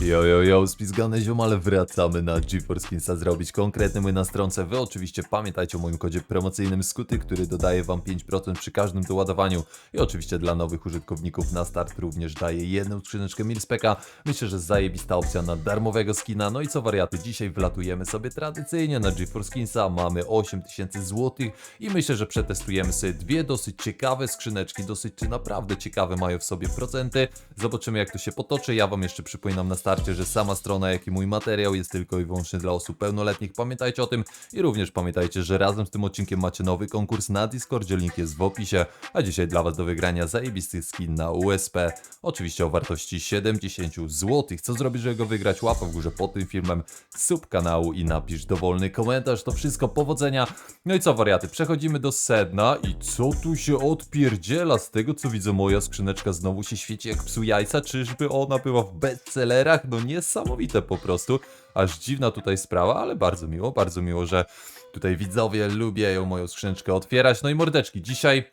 Yo, yo, yo, spizgane ziomale, wracamy na GeForce Kinsa zrobić konkretny mój na stronce. Wy oczywiście pamiętajcie o moim kodzie promocyjnym Skuty, który dodaje wam 5% przy każdym doładowaniu. I oczywiście dla nowych użytkowników na start również daje jedną skrzyneczkę Milspeka. Myślę, że zajebista opcja na darmowego skina. No i co wariaty, dzisiaj wlatujemy sobie tradycyjnie na GeForce Kinsa. Mamy 8000 zł i myślę, że przetestujemy sobie dwie dosyć ciekawe skrzyneczki, dosyć czy naprawdę ciekawe mają w sobie procenty. Zobaczymy jak to się potoczy. Ja wam jeszcze przypominam na starcie, że sama strona, jak i mój materiał jest tylko i wyłącznie dla osób pełnoletnich. Pamiętajcie o tym i również pamiętajcie, że razem z tym odcinkiem macie nowy konkurs na Discordzie, link jest w opisie, a dzisiaj dla was do wygrania zajebisty skin na USP, oczywiście o wartości 70 zł. Co zrobić, żeby go wygrać? Łapa w górze pod tym filmem, sub kanału i napisz dowolny komentarz, to wszystko powodzenia. No i co wariaty, przechodzimy do sedna i co tu się odpierdziela? Z tego co widzę moja skrzyneczka znowu się świeci jak psu jajca, czyżby ona była w bestsellerach? No niesamowite po prostu, aż dziwna tutaj sprawa, ale bardzo miło, bardzo miło, że tutaj widzowie lubią moją skrzyneczkę otwierać. No i mordeczki, dzisiaj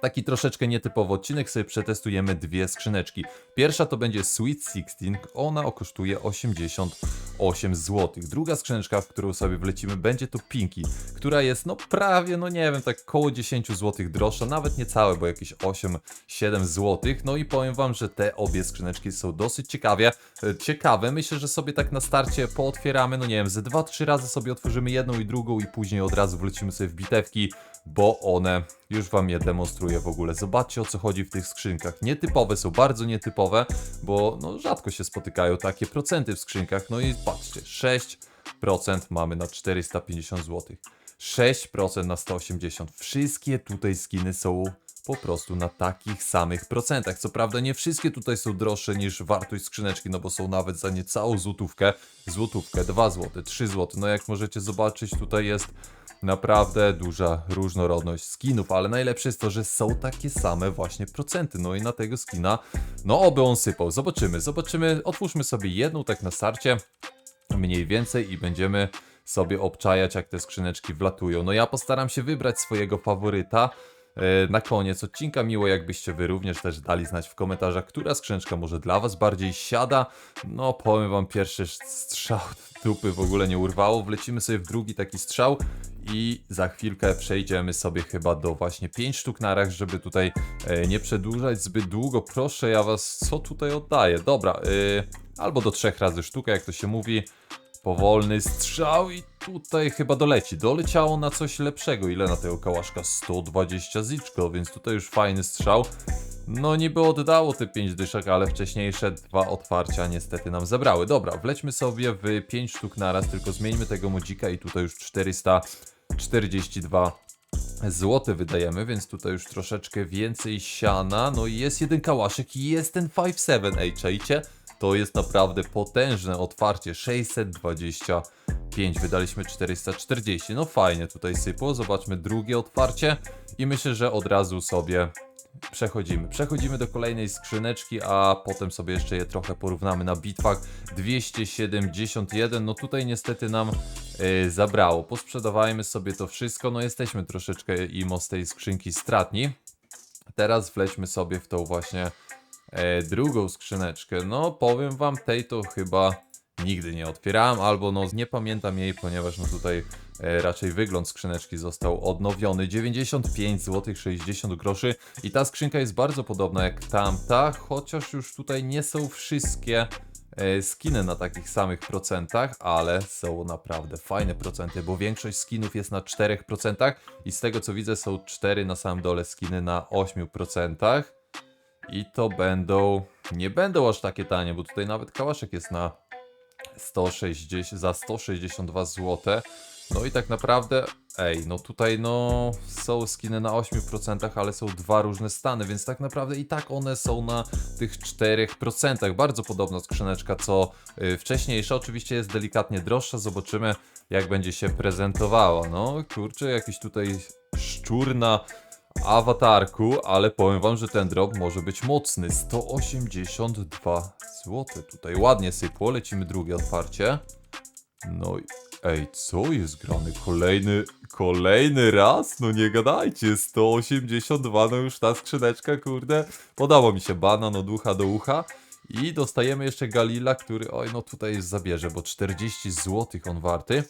taki troszeczkę nietypowy odcinek, sobie przetestujemy dwie skrzyneczki. Pierwsza to będzie Sweet 16, ona kosztuje 88 zł. Druga skrzyneczka, w którą sobie wlecimy, będzie to Pinky, która jest no prawie, no nie wiem, tak koło 10 zł droższa, nawet niecałe, bo jakieś 8-7 zł. No i powiem wam, że te obie skrzyneczki są dosyć ciekawie, e, ciekawe. Myślę, że sobie tak na starcie pootwieramy, no nie wiem, ze 2-3 razy sobie otworzymy jedną i drugą i później od razu wlecimy sobie w bitewki, bo one już wam je demonstruję w ogóle. Zobaczcie o co chodzi w tych skrzynkach. Nietypowe są, bardzo nietypowe, bo no rzadko się spotykają takie procenty w skrzynkach. No i patrzcie, 6% mamy na 450 zł. 6% na 180. Wszystkie tutaj skiny są po prostu na takich samych procentach. Co prawda nie wszystkie tutaj są droższe niż wartość skrzyneczki, no bo są nawet za niecałą złotówkę, złotówkę, 2 zł, 3 zł. No jak możecie zobaczyć tutaj jest naprawdę duża różnorodność skinów, ale najlepsze jest to, że są takie same właśnie procenty. No i na tego skina, no oby on sypał. Zobaczymy, zobaczymy, otwórzmy sobie jedną tak na starcie, mniej więcej i będziemy sobie obczajać jak te skrzyneczki wlatują. No ja postaram się wybrać swojego faworyta. E, Na koniec odcinka miło jakbyście wy również też dali znać w komentarzach, która skrzyneczka może dla was bardziej siada. No powiem wam pierwszy strzał dupy w ogóle nie urwało. Wlecimy sobie w drugi taki strzał i za chwilkę przejdziemy sobie chyba do właśnie 5 sztuk naraz, żeby tutaj e, nie przedłużać zbyt długo. Proszę ja was, co tutaj oddaję? Dobra, e, albo do trzech razy sztuka, jak to się mówi. Powolny strzał i tutaj chyba doleci. Doleciało na coś lepszego. Ile na tego kałaszka? 120 ziczko, więc tutaj już fajny strzał. No niby oddało te 5 dyszek, ale wcześniejsze dwa otwarcia niestety nam zabrały. Dobra, wlećmy sobie w 5 sztuk naraz, tylko zmieńmy tego modzika i tutaj już 442 złote wydajemy, więc tutaj już troszeczkę więcej siana. No i jest jeden kałaszek i jest ten 5-7, ej, czajcie? To jest naprawdę potężne otwarcie, 625, wydaliśmy 440, no fajnie tutaj sypło, zobaczmy drugie otwarcie i myślę, że od razu sobie przechodzimy. Przechodzimy do kolejnej skrzyneczki, a potem sobie jeszcze je trochę porównamy na bitwach. 271, no tutaj niestety nam e, zabrało. Posprzedawajmy sobie to wszystko, no jesteśmy troszeczkę imo z tej skrzynki stratni. Teraz wlećmy sobie w tą właśnie e, drugą skrzyneczkę. No powiem wam, tej to chyba nigdy nie otwierałem, albo no nie pamiętam jej, ponieważ no tutaj e, raczej wygląd skrzyneczki został odnowiony. 95 zł 60 groszy i ta skrzynka jest bardzo podobna jak tamta, chociaż już tutaj nie są wszystkie e, skiny na takich samych procentach, ale są naprawdę fajne procenty, bo większość skinów jest na 4% i z tego co widzę są 4 na samym dole skiny na 8%. I to będą, nie będą aż takie tanie, bo tutaj nawet kałaszek jest na 160, za 162 zł. No i tak naprawdę, ej, no tutaj no są skiny na 8%, ale są dwa różne stany, więc tak naprawdę i tak one są na tych 4%. Bardzo podobna skrzyneczka co y, wcześniejsza, oczywiście jest delikatnie droższa, zobaczymy jak będzie się prezentowała. No kurczę, jakiś tutaj szczur na awatarku, ale powiem wam, że ten drop może być mocny. 182 zł. Tutaj ładnie sypło, lecimy drugie otwarcie. No i ej, co jest grane? Kolejny, kolejny raz? No nie gadajcie, 182, no już ta skrzyneczka, kurde. Podoba mi się banan od ucha do ucha. I dostajemy jeszcze Galila, który, oj, no tutaj zabierze, bo 40 zł on warty.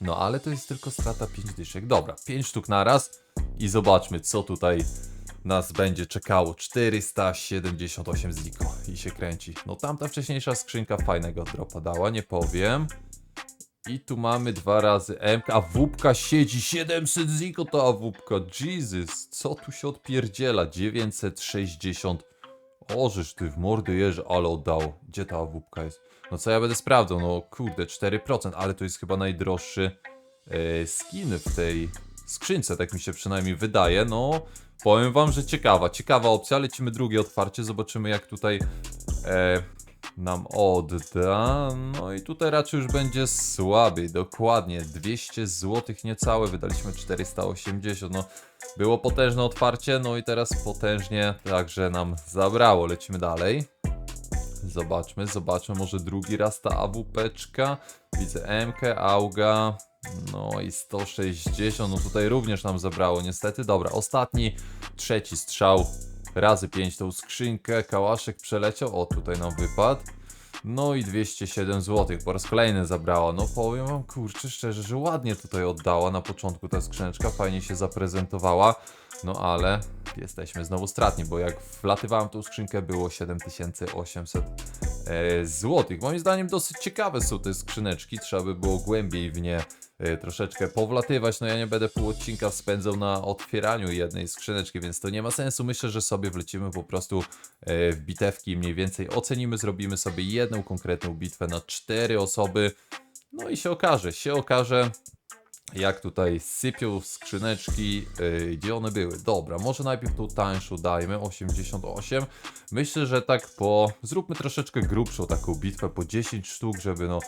No ale to jest tylko strata 5 dyszek. Dobra, 5 sztuk na raz i zobaczmy, co tutaj nas będzie czekało. 478 zliko i się kręci. No tamta wcześniejsza skrzynka fajnego dropa dała, nie powiem. I tu mamy dwa razy MK, a wupka siedzi 700 ziko ta awupka, Jesus, co tu się odpierdziela, 960, ożysz ty w mordy jeże, ale oddało, gdzie ta awupka jest? No co ja będę sprawdzał, no kurde, 4%, ale to jest chyba najdroższy e, skin w tej skrzynce, tak mi się przynajmniej wydaje, no powiem wam, że ciekawa, ciekawa opcja, lecimy drugie otwarcie, zobaczymy jak tutaj e, nam odda. No i tutaj raczej już będzie słabiej, dokładnie. 200 zł niecałe, wydaliśmy 480. No, było potężne otwarcie, no i teraz potężnie także nam zabrało. Lecimy dalej. Zobaczmy, zobaczmy, może drugi raz ta AWP-czka. Widzę MK, Auga. No i 160, no tutaj również nam zabrało niestety. Dobra, ostatni, trzeci strzał. Razy 5 tą skrzynkę, kałaszek przeleciał, o tutaj nam wypadł. No i 207 zł, po raz kolejny zabrała. No powiem wam, kurczę, szczerze, że ładnie tutaj oddała na początku ta skrzyneczka, fajnie się zaprezentowała. No ale jesteśmy znowu stratni, bo jak wlatywałem tą skrzynkę było 7800 e, zł. Moim zdaniem dosyć ciekawe są te skrzyneczki, trzeba by było głębiej w nie e, troszeczkę powlatywać. No ja nie będę pół odcinka spędzał na otwieraniu jednej skrzyneczki, więc to nie ma sensu. Myślę, że sobie wlecimy po prostu e, w bitewki mniej więcej ocenimy, zrobimy sobie jedną konkretną bitwę na cztery osoby. No i się okaże, się okaże, jak tutaj sypią skrzyneczki, yy, gdzie one były. Dobra, może najpierw tą tańszą dajmy, 88. Myślę, że tak po... Zróbmy troszeczkę grubszą taką bitwę, po 10 sztuk, żeby no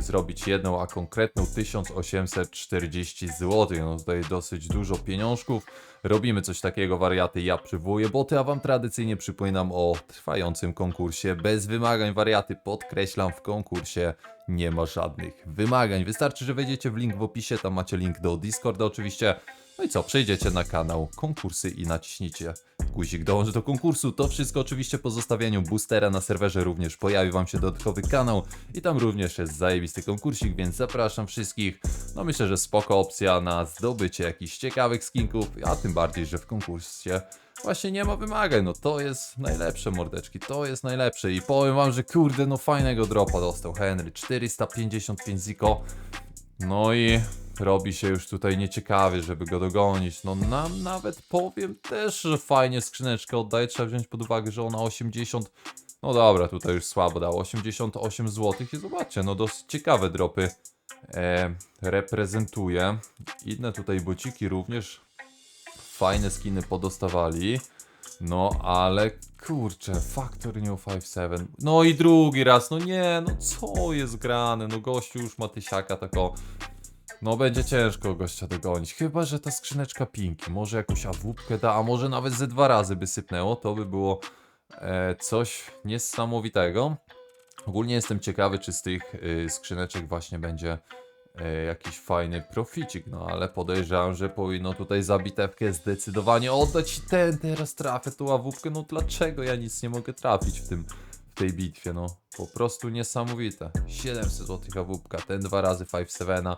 zrobić jedną, a konkretną 1840 zł. No tutaj dosyć dużo pieniążków. Robimy coś takiego, wariaty, ja przywołuję boty, a wam tradycyjnie przypominam o trwającym konkursie bez wymagań. Wariaty, podkreślam, w konkursie nie ma żadnych wymagań. Wystarczy, że wejdziecie w link w opisie, tam macie link do Discorda oczywiście. No i co, przejdziecie na kanał konkursy i naciśnijcie guzik dołącz do konkursu. To wszystko oczywiście po zostawieniu boostera na serwerze również pojawi wam się dodatkowy kanał i tam również jest zajebisty konkursik, więc zapraszam wszystkich. No myślę, że spoko opcja na zdobycie jakichś ciekawych skinków, a tym bardziej, że w konkursie właśnie nie ma wymagań, no to jest najlepsze mordeczki, to jest najlepsze i powiem wam, że kurde, no fajnego dropa dostał Henry, 455 ziko, no i robi się już tutaj nieciekawie, żeby go dogonić. No nam nawet powiem też, że fajnie skrzyneczkę oddaje. Trzeba wziąć pod uwagę, że ona 80. No dobra, tutaj już słabo dało. 88 zł i zobaczcie, no dosyć ciekawe dropy e, reprezentuje. Inne tutaj bociki również fajne skiny podostawali. No, ale kurczę, Factor New 57. No i drugi raz, no nie, no co jest grane? No gościu już ma tysiaka, tak o. No będzie ciężko gościa dogonić. Chyba, że ta skrzyneczka Pinki. Może jakąś awupkę da, a może nawet ze dwa razy by sypnęło. To by było e, coś niesamowitego. Ogólnie jestem ciekawy, czy z tych y, skrzyneczek właśnie będzie e, jakiś fajny proficik, no ale podejrzewam, że powinno tutaj za bitewkę zdecydowanie oddać. Ten teraz trafię tą ławówkę, no dlaczego ja nic nie mogę trafić w tym, w tej bitwie, no? Po prostu niesamowite, 700 zł ławówka, ten dwa razy 5-7,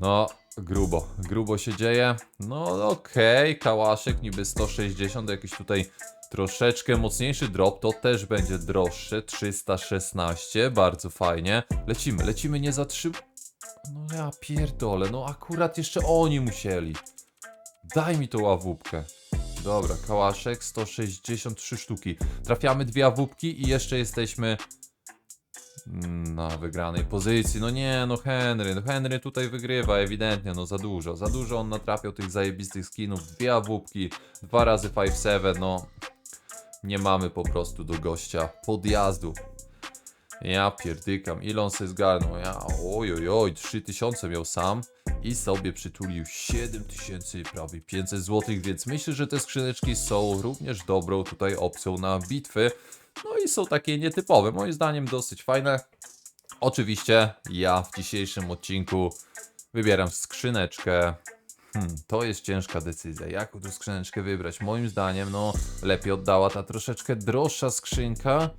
no grubo, grubo się dzieje, no okej, kałaszek niby 160, jakiś tutaj troszeczkę mocniejszy drop, to też będzie droższe, 316, bardzo fajnie, lecimy, lecimy nie za 3, no ja pierdolę, no akurat jeszcze oni musieli. Daj mi tą ławupkę. Dobra, kałaszek, 163 sztuki. Trafiamy dwie awupki i jeszcze jesteśmy na wygranej pozycji. No nie, no Henry, no Henry tutaj wygrywa ewidentnie, no za dużo. Za dużo on natrafiał tych zajebistych skinów. Dwie awupki, dwa razy 5-7, no nie mamy po prostu do gościa podjazdu. Ja pierdykam, ile on sobie zgarnął? Ja, oj, oj, oj, 3000 miał sam i sobie przytulił 7000, prawie 500 zł, więc myślę, że te skrzyneczki są również dobrą tutaj opcją na bitwy. No i są takie nietypowe, moim zdaniem dosyć fajne. Oczywiście ja w dzisiejszym odcinku wybieram skrzyneczkę. Hmm, to jest ciężka decyzja. Jaką tu skrzyneczkę wybrać? Moim zdaniem, no, lepiej oddała ta troszeczkę droższa skrzynka.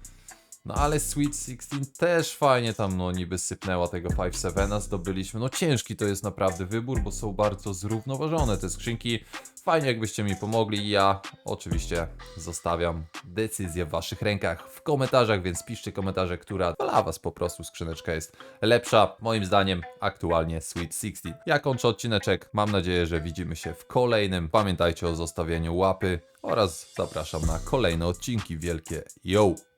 No ale Sweet 16 też fajnie tam, no niby sypnęła tego 5-7, zdobyliśmy. No ciężki to jest naprawdę wybór, bo są bardzo zrównoważone te skrzynki. Fajnie jakbyście mi pomogli. Ja oczywiście zostawiam decyzję w waszych rękach w komentarzach, więc piszcie komentarze, która dla was po prostu skrzyneczka jest lepsza. Moim zdaniem aktualnie Sweet 16. Ja kończę odcineczek. Mam nadzieję, że widzimy się w kolejnym. Pamiętajcie o zostawieniu łapy oraz zapraszam na kolejne odcinki. Wielkie yo!